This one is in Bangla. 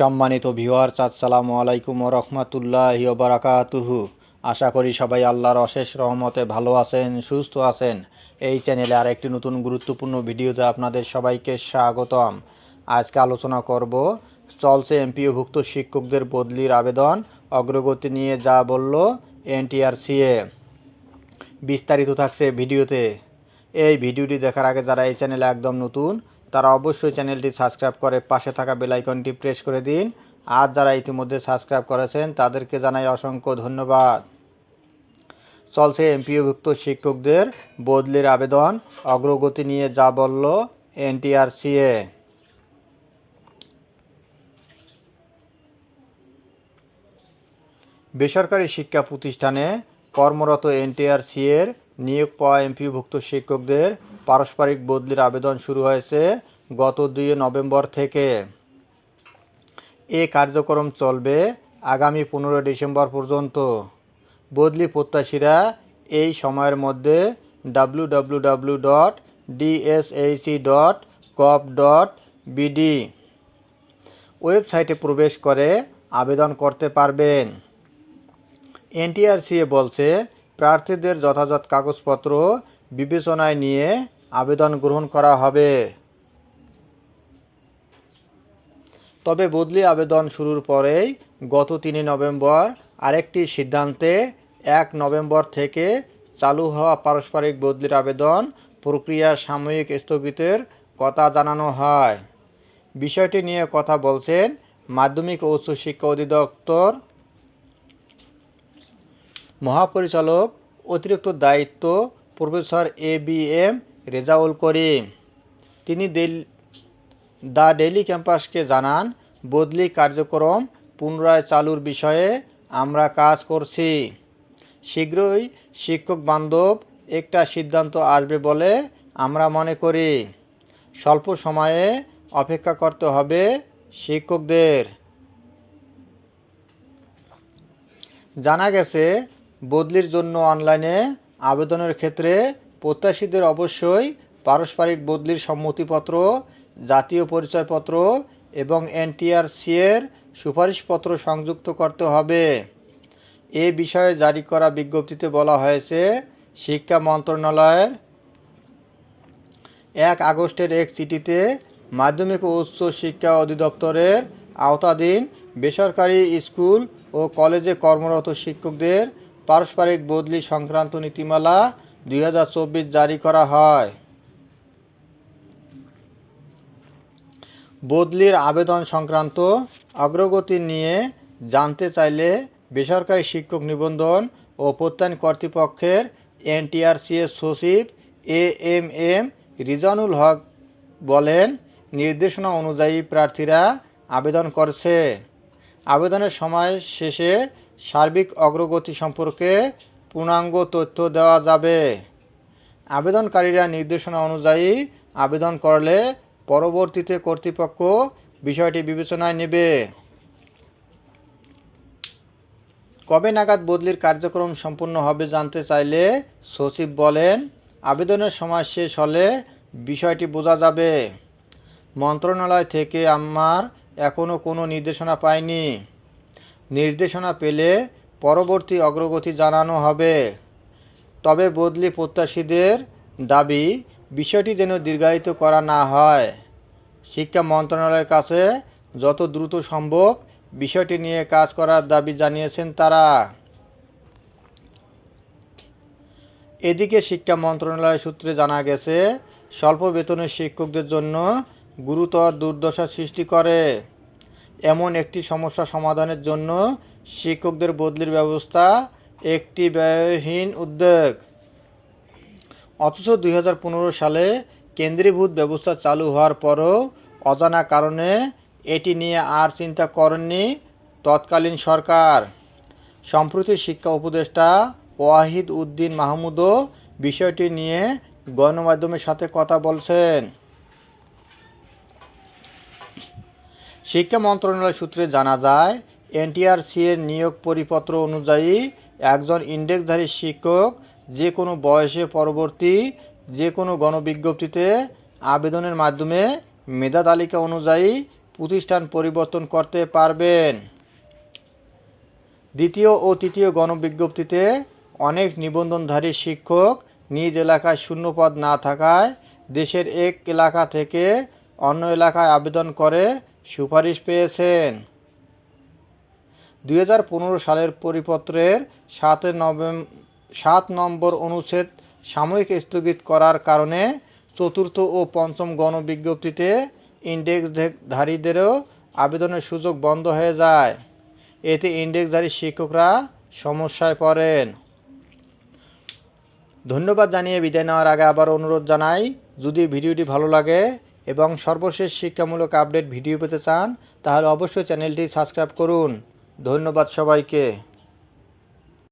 সম্মানিত ভিওয়ার্স আসসালামু আলাইকুম রহমতুল্লাহ বারাকাতুহু। আশা করি সবাই আল্লাহর অশেষ রহমতে ভালো আছেন, সুস্থ আছেন। এই চ্যানেলে আর একটি নতুন গুরুত্বপূর্ণ ভিডিওতে আপনাদের সবাইকে স্বাগতম। আজকে আলোচনা করব, চলছে এমপিওভুক্ত শিক্ষকদের বদলির আবেদন, অগ্রগতি নিয়ে যা বলল এনটিআরসিএ। বিস্তারিত থাকছে ভিডিওতে। এই ভিডিওটি দেখার আগে যারা এই চ্যানেলে একদম নতুন তারা অবশ্যই চ্যানেলটি সাবস্ক্রাইব করে পাশে থাকা বেল আইকনটি প্রেস করে দিন। আর যারা ইতিমধ্যে সাবস্ক্রাইব করেছেন, তাদেরকে জানাই অসংখ্য ধন্যবাদ। চলছে এমপিওভুক্ত শিক্ষকদের বদলির আবেদন, অগ্রগতি নিয়ে যা বলল এনটিআরসিএ। বেসরকারি শিক্ষা প্রতিষ্ঠানে কর্মরত এনটিআরসি এর নিয়োগ পাওয়া এমপিভুক্ত শিক্ষকদের পারস্পরিক বদলির আবেদন শুরু হয়েছে গত দুই নভেম্বর থেকে। এ কার্যক্রম চলবে আগামী পনেরো ডিসেম্বর পর্যন্ত। বদলি প্রত্যাশীরা এই সময়ের মধ্যে W W dot dot dot BD ওয়েবসাইটে প্রবেশ করে আবেদন করতে পারবেন। এনটিআরসিএ বলছে, প্রার্থীদের যথাযথ কাগজপত্র বিবেচনায় নিয়ে আবেদন গ্রহণ করা হবে। তবে বদলি আবেদন শুরুর পরেই গত তিনই নভেম্বর আরেকটি সিদ্ধান্তে এক নভেম্বর থেকে চালু হওয়া পারস্পরিক বদলির আবেদন প্রক্রিয়া সাময়িক স্থগিতের কথা জানানো হয়। বিষয়টি নিয়ে কথা বলছেন মাধ্যমিক ও উচ্চশিক্ষা অধিদপ্তর মহাপরিচালক, অতিরিক্ত দায়িত্ব professor A B M Rezaul Karim. তিনি দ্য ডেইলি ক্যাম্পাসকে জানান, বদলি কার্যক্রম পুনরায় চালুর বিষয়ে আমরা কাজ করছি। শীঘ্রই শিক্ষক বান্ধব একটা সিদ্ধান্ত আসবে বলে আমরা মনে করি। স্বল্প সময়ে অপেক্ষা করতে হবে শিক্ষকদের। জানা গেছে, বদলির জন্য অনলাইনে আবেদনের ক্ষেত্রে প্রত্যাশীদের অবশ্যই পারস্পরিক বদলির সম্মতিপত্র, জাতীয় পরিচয়পত্র এবং এনটিআরসি এর সুপারিশপত্র সংযুক্ত করতে হবে। এ বিষয়ে জারি করা বিজ্ঞপ্তিতে বলা হয়েছে, শিক্ষা মন্ত্রণালয়ের এক আগস্টের এক চিঠিতে মাধ্যমিক ও উচ্চ শিক্ষা অধিদপ্তরের আওতাধীন বেসরকারি স্কুল ও কলেজে কর্মরত শিক্ষকদের পারস্পরিক বদলি সংক্রান্ত নীতিমালা দুই হাজার চব্বিশ জারি করা হয়। বদলির আবেদন সংক্রান্ত অগ্রগতি নিয়ে জানতে চাইলে বেসরকারি শিক্ষক নিবন্ধন ও প্রত্যয়ন কর্তৃপক্ষের এনটিআরসিএস সচিব এ এম এম রিজানুল হক বলেন, নির্দেশনা অনুযায়ী প্রার্থীরা আবেদন করছে। আবেদনের সময় শেষে সার্বিক অগ্রগতি সম্পর্কে পূর্ণাঙ্গ তথ্য দেওয়া যাবে। আবেদনকারীরা নির্দেশনা অনুযায়ী আবেদন করলে পরবর্তীতে কর্তৃপক্ষ বিষয়টি বিবেচনায় নেবে। কবে নাগাদ বদলির কার্যক্রম সম্পূর্ণ হবে জানতে চাইলে সচিব বলেন, আবেদনের সময় শেষ হলে বিষয়টি বোঝা যাবে। মন্ত্রণালয় থেকে আমার এখনও কোনো নির্দেশনা পাইনি। নির্দেশনা পেলে পরবর্তী অগ্রগতি জানানো হবে। তবে বদলি প্রত্যাশীদের দাবি, বিষয়টি যেন দীর্ঘায়িত করা না হয়। শিক্ষা মন্ত্রণালয়ের কাছে যত দ্রুত সম্ভব বিষয়টি নিয়ে কাজ করার দাবি জানিয়েছেন তারা। এদিকে শিক্ষা মন্ত্রণালয় সূত্রে জানা গেছে, স্বল্প বেতনের শিক্ষকদের জন্য গুরুতর দুর্দশা সৃষ্টি করে। এমন একটি সমস্যা সমাধানের জন্য শিক্ষকদের বদলির ব্যবস্থা একটি ব্যয়হীন উদ্যোগ। অথচ দুই হাজার পনেরো সালে কেন্দ্রীভূত ব্যবস্থা চালু হওয়ার পরও অজানা কারণে এটি নিয়ে আর চিন্তা করেননি তৎকালীন সরকার। সম্প্রতি শিক্ষা উপদেষ্টা ওয়াহিদ উদ্দিন মাহমুদও বিষয়টি নিয়ে গণমাধ্যমের সাথে কথা বলছেন। শিক্ষা মন্ত্রণালয় সূত্রে জানা যায় এনটিআরসি এর নিয়োগ পরিপত্র অনুযায়ী একজন ইন্ডেক্সধারী শিক্ষক যে কোনো বয়সে পরবর্তী যে কোনো গণবিজ্ঞপ্তিতে আবেদনের মাধ্যমে মেধা তালিকা অনুযায়ী প্রতিষ্ঠান পরিবর্তন করতে পারবেন। দ্বিতীয় ও তৃতীয় গণবিজ্ঞপ্তিতে অনেক নিবন্ধনধারী শিক্ষক নিজ এলাকায় শূন্যপদ না থাকায় দেশের এক এলাকা থেকে অন্য এলাকায় আবেদন করে সুপারিশ পেয়েছেন। দুই হাজার পনেরো সালের পরিপত্রের সাত নভেম্বর সাত নম্বর অনুচ্ছেদ সাময়িক স্থগিত করার কারণে চতুর্থ ও পঞ্চম গণবিজ্ঞপ্তিতে ইন্ডেক্সধারীদেরও আবেদনের সুযোগ বন্ধ হয়ে যায়। এতে ইন্ডেক্সধারী শিক্ষকরা সমস্যায় পড়েন। ধন্যবাদ জানিয়ে বিদায় নেওয়ার আগে আবার অনুরোধ জানাই, যদি ভিডিওটি ভালো লাগে এবং সর্বশেষ শিক্ষামূলক আপডেট ভিডিও পেতে চান, তাহলে অবশ্যই চ্যানেলটি সাবস্ক্রাইব করুন। ধন্যবাদ সবাইকে।